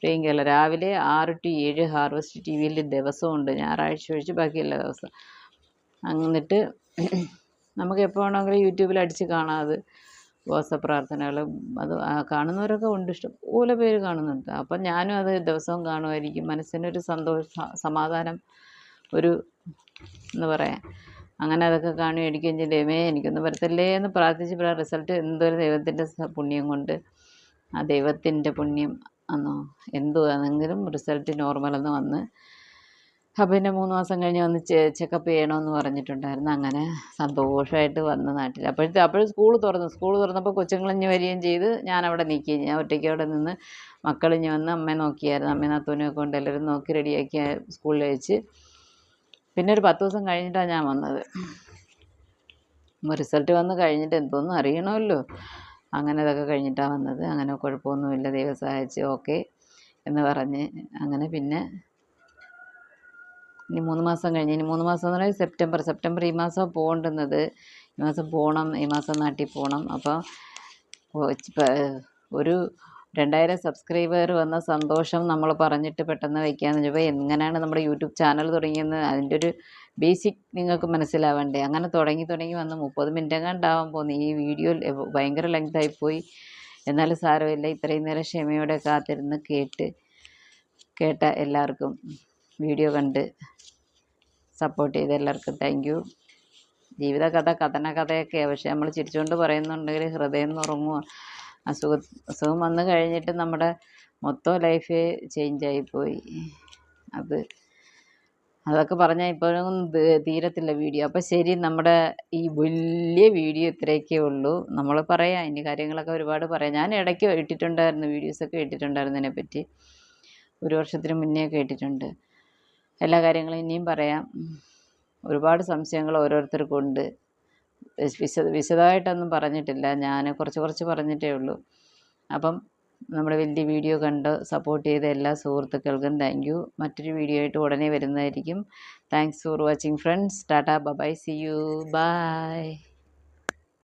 ബ്രെയിൻ കേരള. രാവിലെ ആറ് ടു ഏഴ് ഹാർവസ്റ്റ് ടി വിയിൽ ദിവസമുണ്ട്. ഞായറാഴ്ച ഒഴിച്ച് ബാക്കി എല്ലാ ദിവസം എന്നിട്ട് നമുക്ക് എപ്പോൾ വേണമെങ്കിലും യൂട്യൂബിൽ അടിച്ച് കാണാതെ ഉപവാസ പ്രാർത്ഥനകൾ അത് കാണുന്നവരൊക്കെ ഉണ്ട്. ഇഷ്ടം ഓല പേര് കാണുന്നുണ്ട്. അപ്പം ഞാനും അത് ദിവസവും കാണുമായിരിക്കും. മനസ്സിനൊരു സന്തോഷ സമാധാനം ഒരു എന്ന് പറയുക അങ്ങനെ അതൊക്കെ കാണുകയും ചെയ്യും. ദൈവമേ എനിക്കൊന്നും വരത്തല്ലേ എന്ന് പ്രാർത്ഥിച്ച് റിസൾട്ട് എന്തൊരു ദൈവത്തിന്റെ പുണ്യം കൊണ്ട്. ആ ദൈവത്തിന്റെ പുണ്യം എന്നോ എന്തുവാണെങ്കിലും റിസൾട്ട് നോർമലെന്ന് വന്ന്. അപ്പം പിന്നെ മൂന്ന് മാസം കഴിഞ്ഞ് വന്ന് ചെക്കപ്പ് ചെയ്യണമെന്ന് പറഞ്ഞിട്ടുണ്ടായിരുന്നു. അങ്ങനെ സന്തോഷമായിട്ട് വന്ന് നാട്ടിൽ. അപ്പോഴത്തെ അപ്പോഴും സ്കൂൾ തുറന്നു. സ്കൂൾ തുറന്നപ്പോൾ കൊച്ചുങ്ങളിഞ്ഞ് വരികയും ചെയ്ത് ഞാൻ അവിടെ നിൽക്കുകയും ഞാൻ ഒറ്റയ്ക്ക് അവിടെ നിന്ന് മക്കളിഞ്ഞ് വന്ന് അമ്മയെ നോക്കിയായിരുന്നു. അമ്മയെ നാത്തൂനെയൊക്കെ കൊണ്ട് എല്ലാവരും നോക്കി റെഡിയാക്കി സ്കൂളിൽ അയച്ച് പിന്നെ ഒരു പത്ത് ദിവസം കഴിഞ്ഞിട്ടാണ് ഞാൻ വന്നത്. റിസൾട്ട് വന്ന് കഴിഞ്ഞിട്ട് എന്തോന്നും അറിയണമല്ലോ. അങ്ങനെ അതൊക്കെ കഴിഞ്ഞിട്ടാണ് വന്നത്. അങ്ങനെ കുഴപ്പമൊന്നുമില്ല. ദൈവം സഹായിച്ച് ഓക്കെ എന്ന് പറഞ്ഞ് അങ്ങനെ പിന്നെ ഇനി മൂന്ന് മാസം കഴിഞ്ഞ്. ഇനി മൂന്ന് മാസം എന്ന് പറഞ്ഞാൽ സെപ്റ്റംബർ. സെപ്റ്റംബർ ഈ മാസം പോകേണ്ടുന്നത്. ഈ മാസം പോകണം. ഈ മാസം നാട്ടിൽ പോകണം. അപ്പോൾ ഒരു രണ്ടായിരം സബ്സ്ക്രൈബർ വന്ന സന്തോഷം നമ്മൾ പറഞ്ഞിട്ട് പെട്ടെന്ന് വയ്ക്കാമെന്ന് വെച്ചപ്പോൾ എങ്ങനെയാണ് നമ്മുടെ യൂട്യൂബ് ചാനൽ തുടങ്ങിയെന്ന് അതിന്റെ ഒരു ബേസിക് നിങ്ങൾക്ക് മനസ്സിലാവണ്ടേ? അങ്ങനെ തുടങ്ങി തുടങ്ങി വന്ന് മുപ്പത് മിനിറ്റ് എങ്ങാണ്ടാവാൻ പോകുന്നു ഈ വീഡിയോ ഭയങ്കര ലെങ്തായിപ്പോയി എന്നാലും സാരമില്ല. ഇത്രയും നേരം ക്ഷമയോടെ കാത്തിരുന്ന് കേട്ട് കേട്ട എല്ലാവർക്കും വീഡിയോ കണ്ട് സപ്പോർട്ട് ചെയ്ത എല്ലാവർക്കും താങ്ക് യു ജീവിതകഥ കഥന കഥയൊക്കെയാണ് പക്ഷെ നമ്മൾ ചിരിച്ചുകൊണ്ട് പറയുന്നുണ്ടെങ്കിൽ ഹൃദയം ഉറങ്ങുക അസുഖ അസുഖം വന്നു കഴിഞ്ഞിട്ട് നമ്മുടെ മൊത്തം ലൈഫ് ലൈഫേ ചേഞ്ചായിപ്പോയി അത് അതൊക്കെ പറഞ്ഞാൽ ഇപ്പോഴും തീരത്തില്ല വീഡിയോ അപ്പോൾ ശരി നമ്മുടെ ഈ വലിയ വീഡിയോ ഇത്രയൊക്കെ ഉള്ളൂ. നമ്മൾ പറയാം ഇനി കാര്യങ്ങളൊക്കെ ഒരുപാട് പറയാം. ഞാൻ ഇടയ്ക്ക് ഇട്ടിട്ടുണ്ടായിരുന്നു വീഡിയോസൊക്കെ ഇട്ടിട്ടുണ്ടായിരുന്നു ഇതിനെപ്പറ്റി. ഒരു വർഷത്തിന് മുന്നേ ഒക്കെ ഇട്ടിട്ടുണ്ട്. എല്ലാ കാര്യങ്ങളും ഇനിയും പറയാം. ഒരുപാട് സംശയങ്ങൾ ഓരോരുത്തർക്കും ഉണ്ട്. വിശദ വിശദമായിട്ടൊന്നും പറഞ്ഞിട്ടില്ല. ഞാൻ കുറച്ച് കുറച്ച് പറഞ്ഞിട്ടേ ഉള്ളൂ. അപ്പം നമ്മുടെ വലിയ വീഡിയോ കണ്ട് സപ്പോർട്ട് ചെയ്ത എല്ലാ സുഹൃത്തുക്കൾക്കും താങ്ക് യു മറ്റൊരു വീഡിയോ ആയിട്ട് ഉടനെ വരുന്നതായിരിക്കും. Thanks for watching friends tata bye see you bye